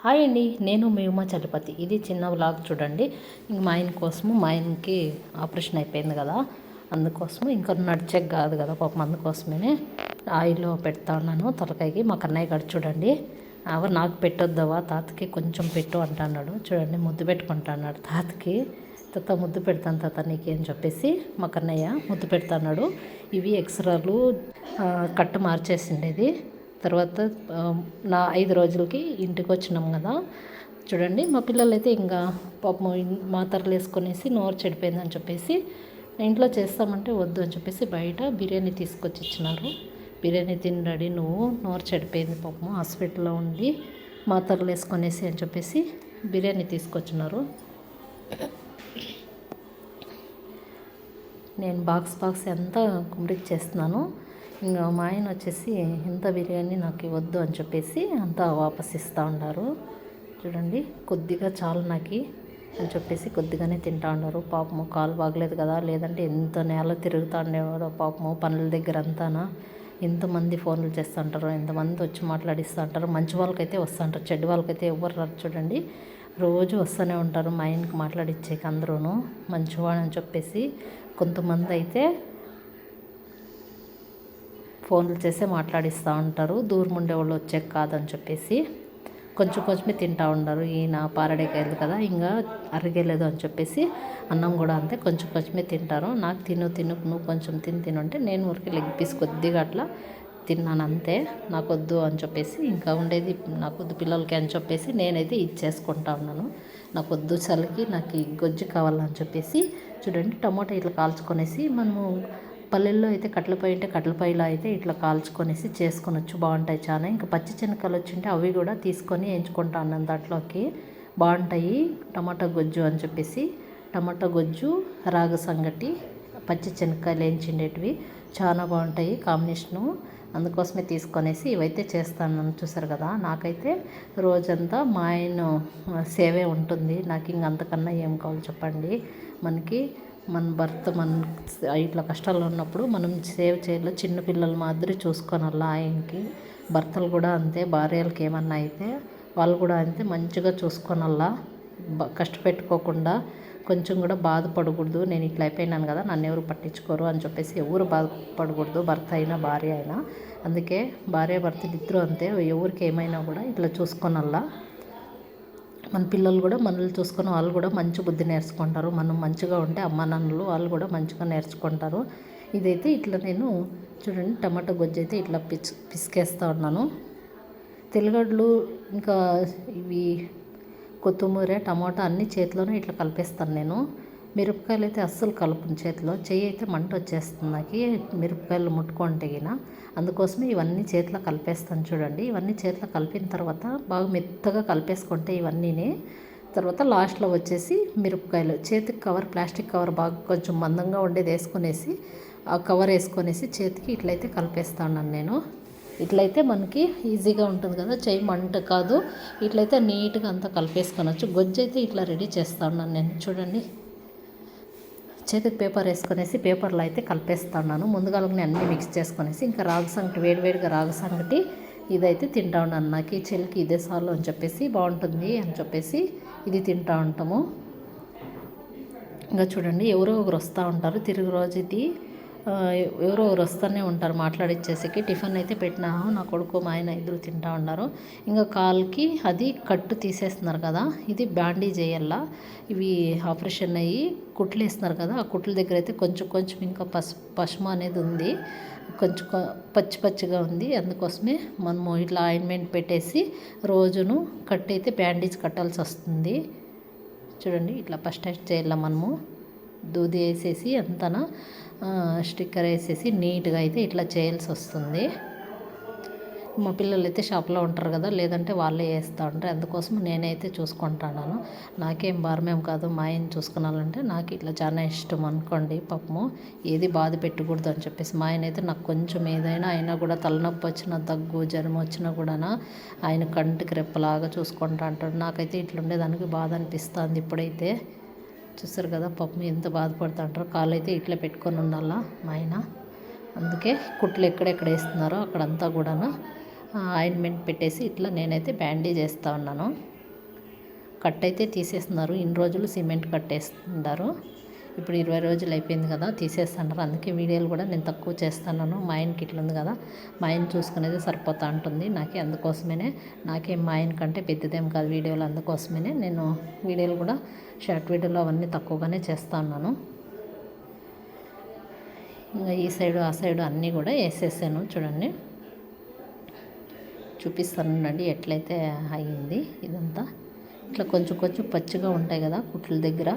Hi అండి నేను మీ ఉమా చలపతి. ఇది చిన్న వ్లాగ్ చూడండి. ఇంక మా ఆయన కోసము మా ఆయనకి ఆపరేషన్ అయిపోయింది కదా. అందుకోసము ఇంకా నడిచే కాదు కదా పాపం అందుకోసమే ఆయిల్ పెడతా ఉన్నాను తలకాయకి. మా కన్నయ్య గారు చూడండి. అవరు నాకు పెట్టొద్దవా తాతకి కొంచెం పెట్టు అంటున్నాడు. చూడండి ముద్దు పెట్టుకుంటున్నాడు తాతకి. తాత ముద్దు పెడతాను తాత నీకు అని చెప్పేసి మా కన్నయ్య ముద్దు పెడతాన్నాడు ఇవి ఎక్స్రాలు ఆ, కట్టు మార్చేసిండేది. తర్వాత నా ఐదు రోజులకి ఇంటికి వచ్చినాం కదా. చూడండి మా పిల్లలు అయితే ఇంకా పాపం మా మాతరలు వేసుకొనేసి నోరు చెడిపోయిందని చెప్పేసి ఇంట్లో చేస్తామంటే వద్దు అని చెప్పేసి బయట బిర్యానీ తీసుకొచ్చి ఇచ్చినారు. బిర్యానీ తినడాడి నువ్వు నోరు చెడిపోయింది పాపం హాస్పిటల్లో ఉండి మాత్రలు వేసుకొనేసి అని చెప్పేసి బిర్యానీ తీసుకొచ్చినారు. నేను బాక్స్ బాక్స్ ఎంత కుమరిచ్చేస్తున్నాను ఇంకా మా ఆయన వచ్చేసి ఇంత బిర్యానీ నాకు ఇవ్వద్దు అని చెప్పేసి అంతా వాపస్ ఇస్తూ ఉన్నారు. చూడండి కొద్దిగా చాలు నాకు అని చెప్పేసి కొద్దిగానే తింటా ఉన్నారు. పాపము కాలు బాగలేదు కదా లేదంటే ఎంత నేల తిరుగుతూ ఉండేవారో పాపము పనుల దగ్గర అంతానా. ఎంతమంది ఫోన్లు చేస్తుంటారో ఎంతమంది వచ్చి మాట్లాడిస్తూ ఉంటారు మంచి వాళ్ళకైతే వస్తుంటారు చెడ్డ వాళ్ళకైతే ఎవరు రారు. చూడండి రోజు వస్తూనే ఉంటారు మా ఆయనకి మాట్లాడిచ్చేకి అందరూను. మంచివాడు అని చెప్పేసి కొంతమంది అయితే ఫోన్లు చేసి మాట్లాడిస్తూ ఉంటారు. దూరం ఉండేవాళ్ళు వచ్చాక కాదని చెప్పేసి కొంచెం కొంచెమే తింటా ఉండరు. ఈయన పారడేకాయలు కదా ఇంకా అరిగేలేదు అని చెప్పేసి అన్నం కూడా అంతే కొంచెం కొంచెమే తింటారు. నాకు తిను తిను నువ్వు కొంచెం తిని తిను అంటే నేను ఊరికి లెగ్ పీస్ కొద్దిగా అట్లా తిన్నాను అంతే. నాకు వద్దు అని చెప్పేసి ఇంకా ఉండేది నాకొద్దు పిల్లలకి అని చెప్పేసి నేనైతే ఇచ్చేసుకుంటా ఉన్నాను. నాకొద్దు చలికి నాకు ఈ గొజ్జు కావాలని చెప్పేసి చూడండి టమాటా ఇట్లా కాల్చుకొనేసి మనము పల్లెల్లో అయితే కట్టెల పొయ్యి అంటే కట్టెల పొయ్యిలో అయితే ఇట్లా కాల్చుకొనేసి చేసుకొనొచ్చు. బాగుంటాయి చాలా. ఇంకా పచ్చి శనగలు వచ్చింటే అవి కూడా తీసుకొని వేయించుకుంటా అన్నం దాంట్లోకి. బాగుంటాయి. టమాటా గొజ్జు అని చెప్పేసి టమాటా గొజ్జు రాగ సంగటి పచ్చి శనక్కాయలు వేయించిండేటివి చాలా బాగుంటాయి కాంబినేషను. అందుకోసమే తీసుకొనేసి ఇవైతే చేస్తాను. చూసారు కదా నాకైతే రోజంతా మా ఆయన సేవే ఉంటుంది. నాకు ఇంక అంతకన్నా ఏం కావాలి చెప్పండి. మనకి మన భర్త మన ఇట్లా కష్టాలు ఉన్నప్పుడు మనం సేవ్ చేయాలి. చిన్న పిల్లల మాదిరి చూసుకోనల్లా ఆయనకి భర్తలు కూడా అంతే భార్యలకి ఏమన్నా అయితే వాళ్ళు కూడా అంతే మంచిగా చూసుకోనల్లా కష్టపెట్టుకోకుండా కొంచెం కూడా బాధపడకూడదు. నేను ఇట్లా అయిపోయినాను కదా నన్ను ఎవరు పట్టించుకోరు అని చెప్పేసి ఎవరు బాధపడకూడదు భర్త అయినా భార్య అయినా. అందుకే భార్య భర్తలు ఇద్దరు అంతే. ఎవరికి ఏమైనా కూడా ఇట్లా చూసుకోనల్లా మన పిల్లలు కూడా మనల్ని చూసుకొని వాళ్ళు కూడా మంచి బుద్ధి నేర్చుకుంటారు. మనం మంచిగా ఉంటే అమ్మ నాన్నలు వాళ్ళు కూడా మంచిగా నేర్చుకుంటారు. ఇదైతే ఇట్లా నేను చూడండి టమాటా గొజ్జు అయితే ఇట్లా పిచ్ పిసికేస్తూ ఉన్నాను. తెల్లగడ్డలు ఇంకా ఇవి కొత్తిమీర టమాటా అన్ని చేతిలోనే ఇట్లా కలిపేస్తాను నేను. మిరపకాయలు అయితే అస్సలు కలపను చేతిలో. చెయ్యి అయితే మంట వచ్చేస్తుంది నాకు మిరపకాయలు ముట్టుకుంటే గిన అందుకోసమే ఇవన్నీ చేతిలో కలిపేస్తాను చూడండి. ఇవన్నీ చేతిలో కలిపిన తర్వాత బాగా మెత్తగా కలిపేసుకుంటే ఇవన్నీనే. తర్వాత లాస్ట్లో వచ్చేసి మిరపకాయలు. చేతికి కవర్ ప్లాస్టిక్ కవర్ బాగా కొంచెం మందంగా ఉండేది వేసుకునేసి ఆ కవర్ వేసుకొనేసి చేతికి ఇట్లయితే కలిపేస్తాను నేను. ఇట్లయితే మనకి ఈజీగా ఉంటుంది కదా. చేయి మంట కాదు. ఇట్లయితే నీట్గా అంతా కలిపేసుకొనొచ్చు. గొజ్జు అయితే ఇట్లా రెడీ చేస్తా ఉన్నాను నేను. చూడండి. చేతికి పేపర్ వేసుకునేసి పేపర్లో అయితే కలిపేస్తున్నాను. ముందుగా అన్నీ మిక్స్ చేసుకునేసి ఇంకా రాగి సంగటి వేడివేడిగా రాగి సంగటి ఇదైతే తింటా ఉన్నాను. నాకు ఈ చెల్లికి ఇదే సార్లు అని చెప్పేసి బాగుంటుంది అని చెప్పేసి ఇది తింటా ఉంటాము. ఇంకా చూడండి ఎవరో ఒకరు వస్తూ ఉంటారు. తిరుగు రోజు ఇది ఎవరో వస్తూనే ఉంటారు మాట్లాడిచ్చేసరికి. టిఫిన్ అయితే పెట్టినా నా కొడుకు మా ఆయన ఇద్దరు తింటా ఉన్నారు. ఇంకా కాల్కి అది కట్టు తీసేస్తున్నారు కదా ఇది బ్యాండేజ్ చేయాల ఇవి ఆపరేషన్ అయ్యి కుట్లు వేస్తున్నారు కదా ఆ కుట్ల దగ్గర అయితే కొంచెం కొంచెం ఇంకా పసు పసుమ అనేది ఉంది. కొంచెం పచ్చి పచ్చిగా ఉంది. అందుకోసమే మనము ఇట్లా ఆయింట్మెంట్ పెట్టేసి రోజును కట్ అయితే బ్యాండేజ్ కట్టాల్సి వస్తుంది. చూడండి ఇట్లా ఫస్ట్ ఎయిడ్ చేయాల మనము. దూది వేసేసి అంతనా? స్టిక్కర్ వేసేసి నీట్గా అయితే ఇట్లా చేయాల్సి వస్తుంది. మా పిల్లలు అయితే షాప్లో ఉంటారు కదా లేదంటే వాళ్ళే వేస్తూ ఉంటారు. అందుకోసం నేనైతే చూసుకుంటాను నాకేం భారమేం కాదు మా ఆయన చూసుకున్నానంటే నాకు ఇట్లా చాలా ఇష్టం అనుకోండి పాపము. ఏది బాధ పెట్టకూడదు అని చెప్పేసి మా ఆయన అయితే నాకు కొంచెం ఏదైనా అయినా కూడా తలనొప్పి వచ్చినా దగ్గు జ్వరం వచ్చినా కూడా ఆయన కంటికి రెప్పలాగా చూసుకుంటా అంటాడు. నాకైతే ఇట్లుండేదానికి బాధ అనిపిస్తుంది ఇప్పుడైతే. చూస్తారు కదా పాపం ఎంత బాధపడుతూ ఉంటారో కాళ్ళు అయితే ఇట్లా పెట్టుకొని ఉండాలా మా ఆయన. అందుకే కుట్లు ఎక్కడెక్కడ వేస్తున్నారో అక్కడంతా కూడాను ఆయింట్మెంట్ పెట్టేసి ఇట్లా నేనైతే బ్యాండేజ్ చేస్తూ ఉన్నాను. కట్ అయితే తీసేస్తున్నారు. ఇన్ని రోజులు సిమెంట్ కట్టేస్తున్నారు. ఇప్పుడు ఇరవై రోజులు అయిపోయింది కదా తీసేస్తున్నారు. అందుకే వీడియోలు కూడా నేను తక్కువ చేస్తున్నాను. మా ఆయనకి ఇట్లా ఉంది కదా మా ఆయన చూసుకునేది సరిపోతా ఉంటుంది నాకే అందుకోసమేనే నాకేం మా ఆయన కంటే పెద్దదేం కాదు వీడియోలు అందుకోసమేనే నేను వీడియోలు కూడా షార్ట్ వీడియోలో అవన్నీ తక్కువగానే చేస్తా ఉన్నాను. ఇంకా ఈ సైడు ఆ సైడు అన్నీ కూడా వేసేసాను. చూడండి. చూపిస్తానండి ఎట్లయితే అయ్యింది ఇదంతా. ఇట్లా కొంచెం కొంచెం పచ్చిగా ఉంటాయి కదా కుట్ల దగ్గర.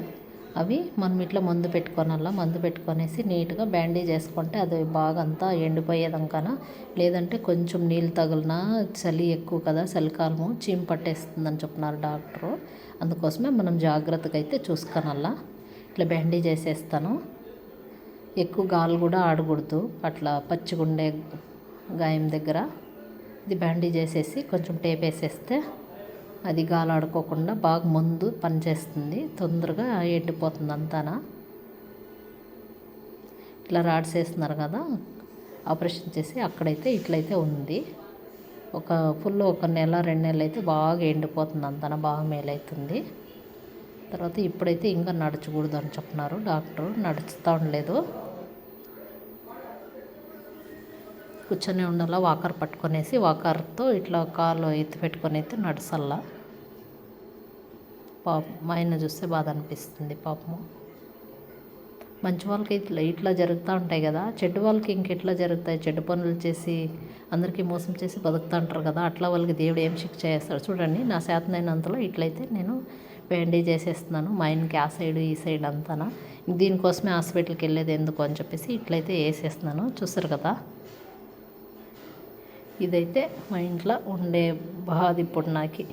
అవి మనం ఇట్లా మందు పెట్టుకోనల్లా మందు పెట్టుకొనేసి నీట్గా బ్యాండేజ్ వేసుకుంటే అది బాగా అంతా ఎండిపోయేదంకన. లేదంటే కొంచెం నీళ్ళు తగిలినా చలి ఎక్కువ కదా చలికాలము చీమ పట్టేస్తుందని చెప్తున్నారు డాక్టరు. అందుకోసమే మనం జాగ్రత్తగా అయితే చూసుకోనల్లా. ఇట్లా బ్యాండేజ్ వేసేస్తాను ఎక్కువ గాలు కూడా ఆడకూడదు. అట్లా పచ్చిగుండే గాయం దగ్గర ఇది బ్యాండేజ్ వేసేసి కొంచెం టేప్ వేసేస్తే అది గాలాడుకోకుండా బాగా ముందు పనిచేస్తుంది. తొందరగా ఎండిపోతుంది అంతానా. ఇట్లా రాడ్స్ వేస్తున్నారు కదా. ఆపరేషన్ చేసి అక్కడైతే ఇట్లయితే ఉంది. ఒక ఫుల్ ఒక నెల రెండు నెలలు అయితే బాగా ఎండిపోతుంది అంతనా బాగా మేలవుతుంది తర్వాత ఇప్పుడైతే ఇంకా నడచకూడదు అని చెప్తున్నారు డాక్టర్ నడుస్తూ ఉండలేదు. కూర్చొని ఉండాల వాకర్ పట్టుకొనేసి వాకర్తో ఇట్లా కాలు ఎత్తి పెట్టుకొని అయితే నడసల్లా. పాపం మా ఆయన చూస్తే బాధ అనిపిస్తుంది పాపము. మంచి వాళ్ళకి ఇట్లా ఇట్లా జరుగుతూ ఉంటాయి కదా. చెడ్డు వాళ్ళకి ఇంకెట్లా జరుగుతాయి? చెడ్డు పనులు చేసి అందరికీ మోసం చేసి బతుకుతూ ఉంటారు కదా. అట్లా వాళ్ళకి దేవుడు ఏం శిక్ష చేస్తాడు? చూడండి నా శాతనైనంతలో ఇట్లయితే నేను బ్యాండేజ్ చేసేస్తున్నాను. మా ఆయనకి ఆ సైడ్ ఈ సైడ్ అంతానా. దీనికోసమే హాస్పిటల్కి వెళ్ళేది ఎందుకు అని చెప్పేసి ఇట్లయితే వేసేస్తున్నాను. చూస్తారు కదా? ఇదైతే మా ఇంట్లో ఉండే బాధ ఇప్పుడు నాకు.